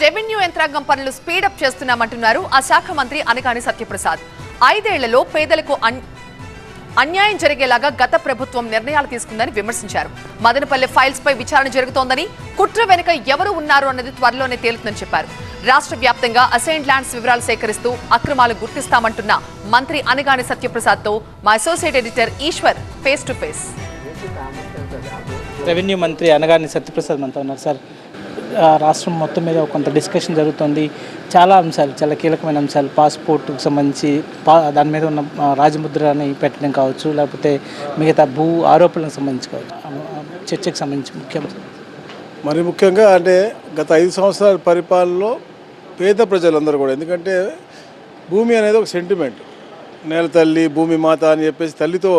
Revenue యంత్రాంగం పనులు speedup చేస్తున్నామంటున్నారు ఆ శాఖ మంత్రి అనగాని సత్యప్రసాద్. ఐదేళ్ళలో పేదలకు అన్- అన్యాయం జరిగేలాగా గత ప్రభుత్వం నిర్ణయాలు తీసుకుందని విమర్శించారు. మదనపల్లె ఫైల్స్ పై విచారణ జరుగుతోందని కుట్ర వెనుక ఎవరు ఉన్నారు అన్నది త్వరలోనే తేలుతుందని చెప్పారు. రాష్ట్ర వ్యాప్తంగా అసైన్ ల్యాండ్స్ వివరాలు సేకరిస్తూ అక్రమాలు గుర్తిస్తామంటున్న మంత్రి అనగాని సత్యప్రసాద్తో మా associate editor Eswar face to face. Revenue మంత్రి అనగాని సత్యప్రసాద్ మనతో ఉన్నారు సార్ రాష్ట్రం మొత్తం మీద కొంత డిస్కషన్ జరుగుతుంది. చాలా అంశాలు చాలా కీలకమైన అంశాలు పాస్పోర్ట్కి సంబంధించి పా దాని మీద ఉన్న రాజముద్రని పెట్టడం కావచ్చు లేకపోతే మిగతా భూ ఆరోపణలకు సంబంధించి కావచ్చు చర్చకు సంబంధించి ముఖ్య. మరి ముఖ్యంగా అంటే గత ఐదు సంవత్సరాల పరిపాలనలో పేద ప్రజలందరూ కూడా ఎందుకంటే భూమి అనేది ఒక సెంటిమెంట్ నేల తల్లి భూమి మాత అని చెప్పేసి తల్లితో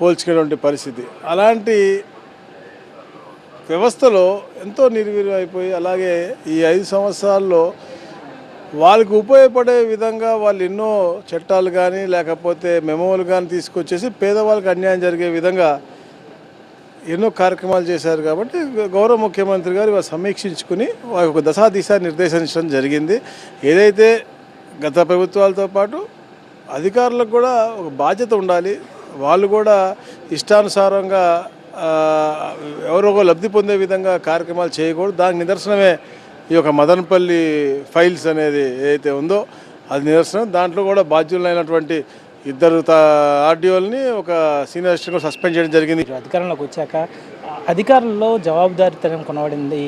పోల్చుకునేటువంటి పరిస్థితి. అలాంటి వ్యవస్థలో ఎంతో నిర్వీర్యం అయిపోయి అలాగే ఈ ఐదు సంవత్సరాల్లో వాళ్ళకి ఉపయోగపడే విధంగా వాళ్ళు ఎన్నో చట్టాలు కానీ లేకపోతే మెమోలు కానీ తీసుకొచ్చేసి పేదవాళ్ళకి అన్యాయం జరిగే విధంగా ఎన్నో కార్యక్రమాలు చేశారు కాబట్టి గౌరవ ముఖ్యమంత్రి గారు ఇవాళ సమీక్షించుకుని వారి ఒక దశా దిశ నిర్దేశించడం జరిగింది. ఏదైతే గత ప్రభుత్వాలతో పాటు అధికారులకు కూడా ఒక బాధ్యత ఉండాలి. వాళ్ళు కూడా ఇష్టానుసారంగా ఎవరో లబ్ధి పొందే విధంగా కార్యక్రమాలు చేయకూడదు. దానికి నిదర్శనమే ఈ యొక్క మదనపల్లి ఫైల్స్ అనేది ఏదైతే ఉందో అది నిదర్శనం. దాంట్లో కూడా బాధ్యులైనటువంటి ఇద్దరు ఆర్డీఓల్ని ఒక సీనియర్ అసిస్టెంట్ సస్పెండ్ చేయడం జరిగింది. అధికారంలోకి వచ్చాక అధికారుల్లో జవాబుదారీతనం కొనబడింది.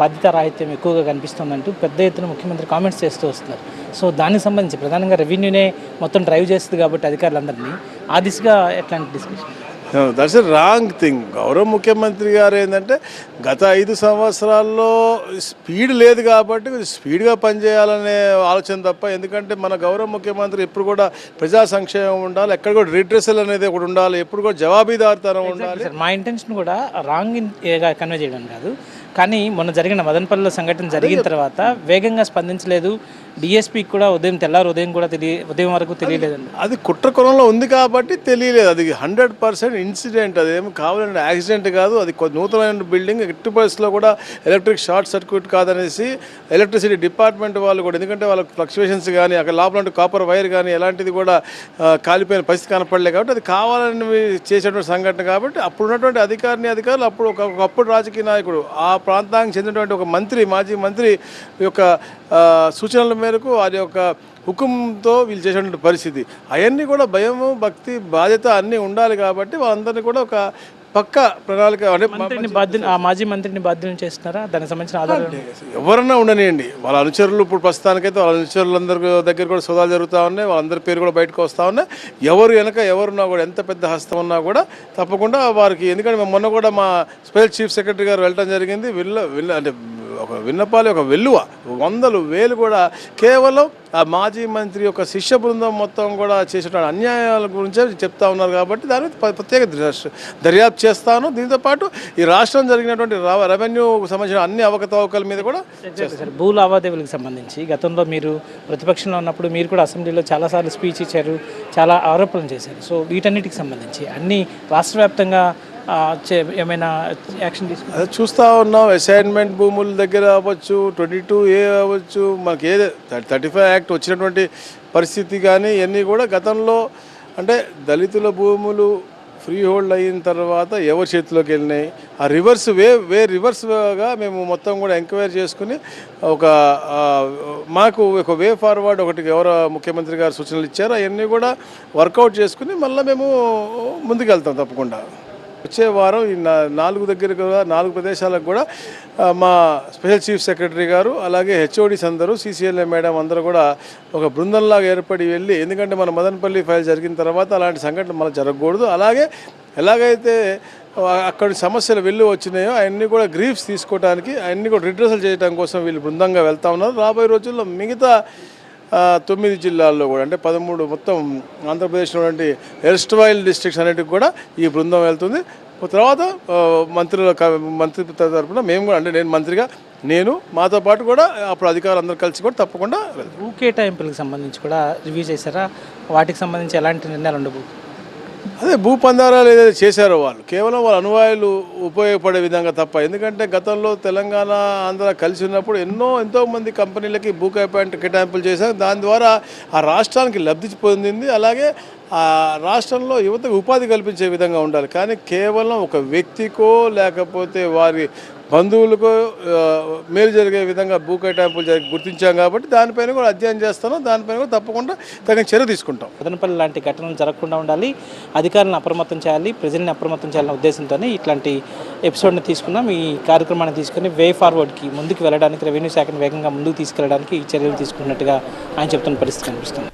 బాధ్యత రాహిత్యం ఎక్కువగా కనిపిస్తుందంటూ పెద్ద ఎత్తున ముఖ్యమంత్రి కామెంట్స్ చేస్తూ వస్తున్నారు. సో దానికి సంబంధించి ప్రధానంగా రెవెన్యూనే మొత్తం డ్రైవ్ చేస్తుంది కాబట్టి అధికారులందరినీ. ఆ దిశగా ఎట్లాంటి discussion that's a wrong thing గౌరవ ముఖ్యమంత్రి గారు ఏంటంటే గత ఐదు సంవత్సరాల్లో స్పీడ్ లేదు కాబట్టి స్పీడ్గా పనిచేయాలనే ఆలోచన తప్ప ఎందుకంటే మన గౌరవ ముఖ్యమంత్రి ఎప్పుడు కూడా ప్రజా సంక్షేమం ఉండాలి ఎక్కడ కూడా రిట్రెసల్ అనేది ఒకటి ఉండాలి ఎప్పుడు కూడా జవాబీదారితనం ఉండాలి. సార్ మా ఇంటెన్షన్ కూడా రాంగ్ కన్వే చేయడం కాదు. కానీ మొన్న జరిగిన మదనపల్లిలో సంఘటన జరిగిన తర్వాత వేగంగా స్పందించలేదు. డిఎస్పీకి కూడా ఉదయం తెల్లారు ఉదయం కూడా తెలియ ఉదయం వరకు తెలియలేదండి. అది కుట్ర కొలంలో ఉంది కాబట్టి తెలియలేదు. అది హండ్రెడ్ పర్సెంట్ ఇన్సిడెంట్. అదేమి కావాలంటే యాక్సిడెంట్ కాదు. అది నూతనమైన బిల్డింగ్. ఎట్టి పరిస్థితుల్లో కూడా ఎలక్ట్రిక్ షార్ట్ సర్క్యూట్ కాదనేసి ఎలక్ట్రిసిటీ డిపార్ట్మెంట్ వాళ్ళు కూడా ఎందుకంటే వాళ్ళకి ఫ్లక్చువేషన్స్ కానీ అక్కడ లోపల కాపర్ వైర్ కానీ ఎలాంటిది కూడా కాలిపోయిన పరిస్థితి కనపడలేదు కాబట్టి అది కావాలని చేసేటువంటి సంఘటన కాబట్టి అప్పుడు ఉన్నటువంటి అధికారిని అధికారులు అప్పుడు ఒక ఒకప్పుడు రాజకీయ నాయకుడు ఆ ప్రాంతానికి చెందినటువంటి ఒక మంత్రి మాజీ మంత్రి యొక్క సూచనల మేరకు అది యొక్క హుకుంతో వీళ్ళు చేసేటువంటి పరిస్థితి. అవన్నీ కూడా భయము భక్తి బాధ్యత అన్నీ ఉండాలి కాబట్టి వాళ్ళందరినీ కూడా ఒక పక్క ప్రణాళిక అంటే మ- మంత్రిని బాధ్య ఆ మాజీ మంత్రిని బాధ్యులను చేస్తున్నారా? దానికి సంబంధించిన ఆధారాలు ఎవరన్నా ఉండనియండి. వాళ్ళ అనుచరులు ఇప్పుడు ప్రస్తుతానికైతే వాళ్ళ అనుచరులందరి దగ్గర కూడా సోదాలు జరుగుతూ ఉన్నాయి. వాళ్ళందరి పేరు కూడా బయటకు వస్తూ ఉన్నాయి. ఎవరు వెనక ఎవరున్నా కూడా ఎంత పెద్ద హస్తం ఉన్నా కూడా తప్పకుండా వారికి ఎందుకంటే మొన్న కూడా మా స్పెషల్ చీఫ్ సెక్రటరీ గారు వెళ్ళడం జరిగింది. విల్ల విల్ల అంటే ఒక విన్నపాలు ఒక వెల్లువ. వందలు వేలు కూడా కేవలం ఆ మాజీ మంత్రి యొక్క శిష్య బృందం మొత్తం కూడా చేసినటువంటి అన్యాయాల గురించే చెప్తా ఉన్నారు కాబట్టి దాని మీద ప్ర- ప్రత్యేక దర్యాప్తు చేస్తాను. దీంతో పాటు ఈ రాష్ట్రం జరిగినటువంటి రెవెన్యూ సంబంధించిన అన్ని అవకతవకల మీద కూడా సార్ భూ లావాదేవీలకు సంబంధించి గతంలో మీరు ప్రతిపక్షంలో ఉన్నప్పుడు మీరు కూడా అసెంబ్లీలో చాలాసార్లు స్పీచ్ ఇచ్చారు చాలా ఆరోపణలు చేశారు. సో వీటన్నిటికి సంబంధించి అన్ని రాష్ట్ర వ్యాప్తంగా ఏమైనా యాక్షన్ తీసుకు అదే చూస్తూ ఉన్నాం. అసైన్మెంట్ భూముల దగ్గర అవ్వచ్చు ట్వంటీ టూ ఏ అవ్వచ్చు మనకి ఏది థర్టీ ఫైవ్ యాక్ట్ వచ్చినటువంటి పరిస్థితి కానీ ఇవన్నీ కూడా గతంలో అంటే దళితుల భూములు ఫ్రీ హోల్డ్ అయిన తర్వాత ఎవరి చేతిలోకి వెళ్ళినాయి? ఆ రివర్స్ వే వే రివర్స్గా మేము మొత్తం కూడా ఎంక్వైరీ చేసుకుని ఒక మాకు ఒక వే ఫార్వర్డ్ ఒకటి ఎవరో ముఖ్యమంత్రి గారు సూచనలు ఇచ్చారు. అవన్నీ కూడా వర్కౌట్ చేసుకుని మళ్ళీ మేము ముందుకెళ్తాం తప్పకుండా. వచ్చే వారం ఈ నాలుగు దగ్గర కూడా నాలుగు ప్రదేశాలకు కూడా మా స్పెషల్ చీఫ్ సెక్రటరీ గారు అలాగే హెచ్ఓడిస్ అందరూ సీసీఎల్ఏ మేడం అందరూ కూడా ఒక బృందంలాగా ఏర్పడి వెళ్ళి ఎందుకంటే మన మదనపల్లి ఫైల్ జరిగిన తర్వాత అలాంటి సంఘటన మనం జరగకూడదు. అలాగే ఎలాగైతే అక్కడి సమస్యలు వెళ్ళి వచ్చినాయో అవన్నీ కూడా గ్రీఫ్స్ తీసుకోవడానికి అవన్నీ కూడా రిడ్రసల్ చేయడం కోసం వీళ్ళు బృందంగా వెళ్తా ఉన్నారు. రాబోయే రోజుల్లో మిగతా తొమ్మిది జిల్లాల్లో కూడా అంటే పదమూడు మొత్తం ఆంధ్రప్రదేశ్లో ఉన్నటువంటి ఎర్స్ట్వైల్ డిస్ట్రిక్ట్స్ అన్నిటికి కూడా ఈ బృందం వెళ్తుంది. తర్వాత మంత్రుల మంత్రి తరఫున మేము కూడా అంటే నేను మంత్రిగా నేను మాతో పాటు కూడా అప్పుడు అధికారులు అందరూ కలిసి కూడా తప్పకుండా భూ కేటాయింపులకు సంబంధించి కూడా రివ్యూ చేశారా? వాటికి సంబంధించి ఎలాంటి నిర్ణయాలు ఉండబోతుంది అదే భూపందారాలు ఏదైతే చేశారో వాళ్ళు కేవలం వాళ్ళ అనువాయులు ఉపయోగపడే విధంగా తప్ప ఎందుకంటే గతంలో తెలంగాణ ఆంధ్ర కలిసి ఉన్నప్పుడు ఎన్నో ఎంతో మంది కంపెనీలకి భూ పాయింట్ కేటాయింపులు చేశారు. దాని ద్వారా ఆ రాష్ట్రానికి లబ్ధి పొందింది. అలాగే ఆ రాష్ట్రంలో యువతకు ఉపాధి కల్పించే విధంగా ఉండాలి. కానీ కేవలం ఒక వ్యక్తికో లేకపోతే వారి బంధువులకు మేలు జరిగే విధంగా భూ కేటాయింపులు జరిగి గుర్తించాం కాబట్టి దానిపైన కూడా అధ్యయనం చేస్తాను దానిపైన కూడా తప్పకుండా తగిన చర్య తీసుకుంటాం. మదనపల్లి లాంటి ఘటనలు జరగకుండా ఉండాలి. అధికారులను అప్రమత్తం చేయాలి. ప్రజల్ని అప్రమత్తం చేయాలనే ఉద్దేశంతోనే ఇట్లాంటి ఎపిసోడ్ని తీసుకున్నాం. ఈ కార్యక్రమాన్ని తీసుకుని వే ఫార్వర్డ్కి ముందుకు వెళ్ళడానికి రెవెన్యూ శాఖను వేగంగా ముందుకు తీసుకెళ్ళడానికి ఈ చర్యలు తీసుకున్నట్టుగా ఆయన చెప్తున్న పరిస్థితి కనిపిస్తుంది.